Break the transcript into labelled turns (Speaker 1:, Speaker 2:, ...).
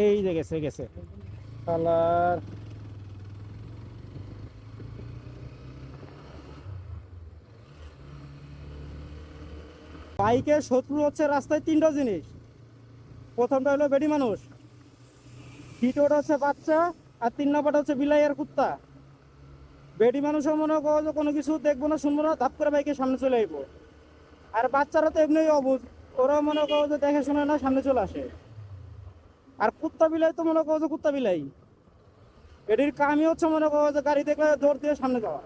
Speaker 1: এই যে গেছে গেছে। কালার। বাইকের শত্রু হচ্ছে রাস্তায় তিনটা জিনিস। প্রথমটা হলো বেডি মানুষ। দ্বিতীয়টা হচ্ছে বাচ্চা, আর তিন নম্বরটা হচ্ছে বিলাই আর কুত্তা। বেডি মানুষও মনে করো যে কোনো কিছু দেখব না, শুনব না, ধাপ করে বাইকের সামনে চলে আইবো। আর বাচ্চারা তো এমনি অবুঝ ওরাও মনে করো যে দেখে শুনে না, সামনে চলে আসে। আর কুত্তা বিলাই তো মনে করো যে কুত্তা বিলাই। এটির কামই হচ্ছে মনে করো যে গাড়ি দেখলে জোর দিয়ে সামনে যাওয়া।